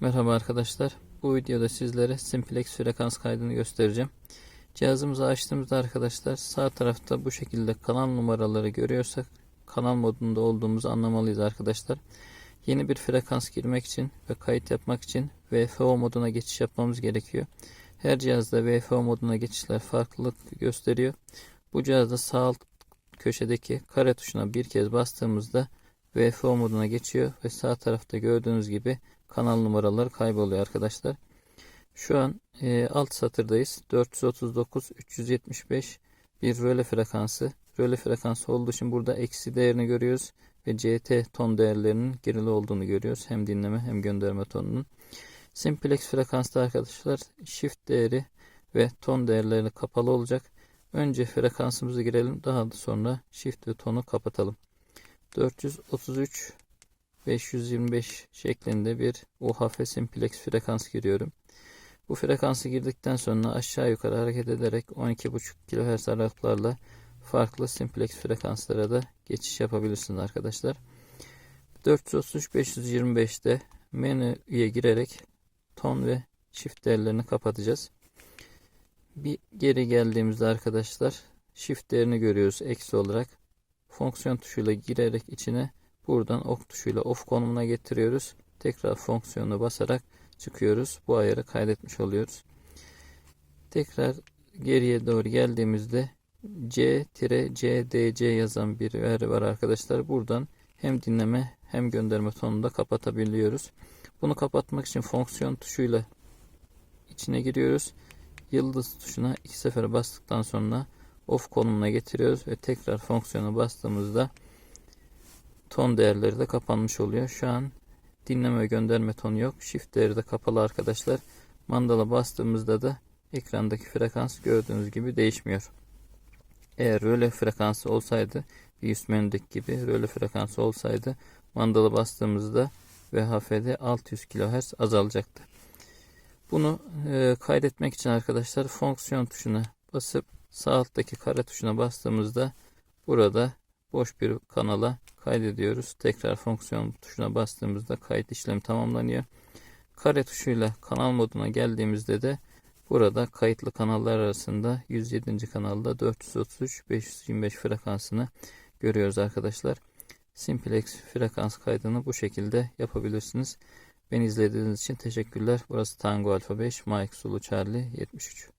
Merhaba arkadaşlar. Bu videoda sizlere simplex frekans kaydını göstereceğim. Cihazımızı açtığımızda arkadaşlar sağ tarafta bu şekilde kanal numaraları görüyorsak kanal modunda olduğumuzu anlamalıyız arkadaşlar. Yeni bir frekans girmek için ve kayıt yapmak için VFO moduna geçiş yapmamız gerekiyor. Her cihazda VFO moduna geçişler farklılık gösteriyor. Bu cihazda sağ alt köşedeki kare tuşuna bir kez bastığımızda VFO moduna geçiyor ve sağ tarafta gördüğünüz gibi kanal numaraları kayboluyor arkadaşlar. Şu an e, alt satırdayız. 439 375 bir röle frekansı. Röle frekansı olduğu için burada eksi değerini görüyoruz ve CT ton değerlerinin girili olduğunu görüyoruz. Hem dinleme hem gönderme tonunun. Simplex frekansta arkadaşlar shift değeri ve ton değerleri kapalı olacak. Önce frekansımızı girelim. Daha sonra shift ve tonu kapatalım. 433 525 şeklinde bir UHF simplex frekans giriyorum. Bu frekansı girdikten sonra aşağı yukarı hareket ederek 12.5 kHz aralıklarla farklı simplex frekanslara da geçiş yapabilirsiniz arkadaşlar. 433 525'te menüye girerek ton ve shift değerlerini kapatacağız. Bir geri geldiğimizde arkadaşlar shift değerini görüyoruz eksi olarak. Fonksiyon tuşuyla girerek içine Buradan ok tuşuyla off konumuna getiriyoruz. Tekrar fonksiyonu basarak çıkıyoruz. Bu ayarı kaydetmiş oluyoruz. Tekrar geriye doğru geldiğimizde C-CDC yazan bir yer var arkadaşlar. Buradan hem dinleme hem gönderme tonunu da kapatabiliyoruz. Bunu kapatmak için fonksiyon tuşuyla içine giriyoruz. Yıldız tuşuna iki sefer bastıktan sonra off konumuna getiriyoruz ve tekrar fonksiyona bastığımızda ton değerleri de kapanmış oluyor. Şu an dinleme ve gönderme tonu yok. Shift değeri de kapalı arkadaşlar. Mandala bastığımızda da ekrandaki frekans gördüğünüz gibi değişmiyor. Eğer röle frekansı olsaydı bir üst menüdeki gibi röle frekansı olsaydı mandala bastığımızda VHF'de 600 kHz azalacaktı. Bunu e, kaydetmek için arkadaşlar fonksiyon tuşuna basıp sağ alttaki kare tuşuna bastığımızda burada boş bir kanala kaydediyoruz. Tekrar fonksiyon tuşuna bastığımızda kayıt işlemi tamamlanıyor. Kare tuşuyla kanal moduna geldiğimizde de burada kayıtlı kanallar arasında 107. kanalda 433 525 frekansını görüyoruz arkadaşlar. Simplex frekans kaydını bu şekilde yapabilirsiniz. Beni izlediğiniz için teşekkürler. Burası Tango Alfa 5, Mike Sulu Charlie 73.